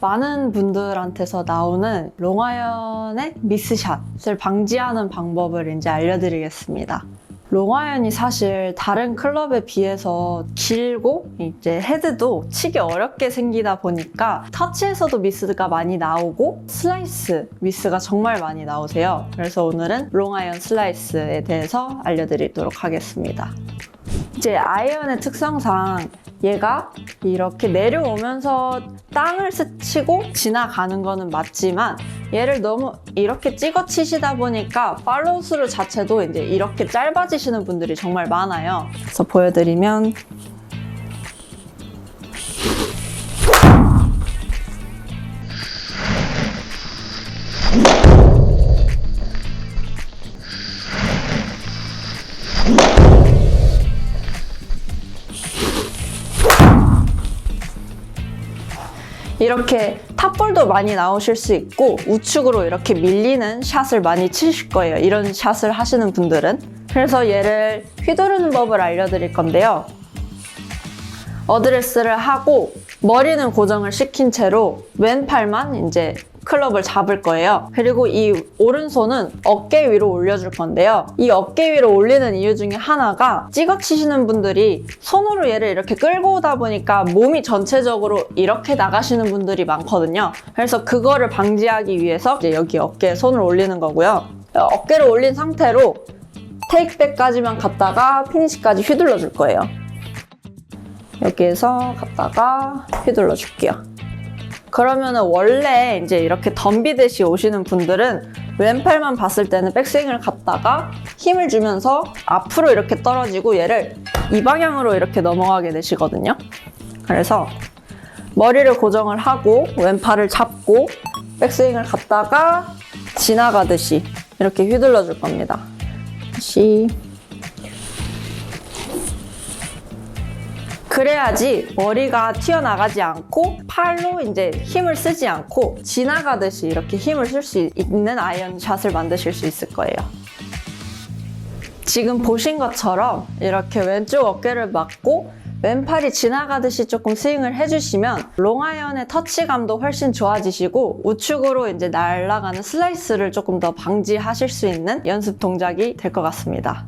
많은 분들한테서 나오는 롱아이언의 미스샷을 방지하는 방법을 이제 알려드리겠습니다. 롱아이언이 사실 다른 클럽에 비해서 길고 이제 헤드도 치기 어렵게 생기다 보니까 터치에서도 미스가 많이 나오고 슬라이스 미스가 정말 많이 나오세요. 그래서 오늘은 롱아이언 슬라이스에 대해서 알려드리도록 하겠습니다. 이제 아이언의 특성상 얘가 이렇게 내려오면서 땅을 스치고 지나가는 거는 맞지만 얘를 너무 이렇게 찍어 치시다 보니까 팔로우 스루 자체도 이제 이렇게 짧아지시는 분들이 정말 많아요. 그래서 보여드리면 이렇게 탑볼도 많이 나오실 수 있고 우측으로 이렇게 밀리는 샷을 많이 치실 거예요. 이런 샷을 하시는 분들은. 그래서 얘를 휘두르는 법을 알려드릴 건데요. 어드레스를 하고 머리는 고정을 시킨 채로 왼팔만 이제 클럽을 잡을 거예요. 그리고 이 오른손은 어깨 위로 올려줄 건데요. 이 어깨 위로 올리는 이유 중에 하나가 찍어 치시는 분들이 손으로 얘를 이렇게 끌고 오다 보니까 몸이 전체적으로 이렇게 나가시는 분들이 많거든요. 그래서 그거를 방지하기 위해서 이제 여기 어깨에 손을 올리는 거고요. 어깨를 올린 상태로 테이크백까지만 갔다가 피니시까지 휘둘러 줄 거예요. 여기에서 갔다가 휘둘러 줄게요. 그러면은 원래 이제 이렇게 덤비듯이 오시는 분들은 왼팔만 봤을 때는 백스윙을 갔다가 힘을 주면서 앞으로 이렇게 떨어지고 얘를 이 방향으로 이렇게 넘어가게 되시거든요. 그래서 머리를 고정을 하고 왼팔을 잡고 백스윙을 갔다가 지나가듯이 이렇게 휘둘러 줄 겁니다. 다시 그래야지 머리가 튀어나가지 않고 팔로 이제 힘을 쓰지 않고 지나가듯이 이렇게 힘을 쓸 수 있는 아이언 샷을 만드실 수 있을 거예요. 지금 보신 것처럼 이렇게 왼쪽 어깨를 막고 왼팔이 지나가듯이 조금 스윙을 해주시면 롱아이언의 터치감도 훨씬 좋아지시고 우측으로 이제 날아가는 슬라이스를 조금 더 방지하실 수 있는 연습 동작이 될 것 같습니다.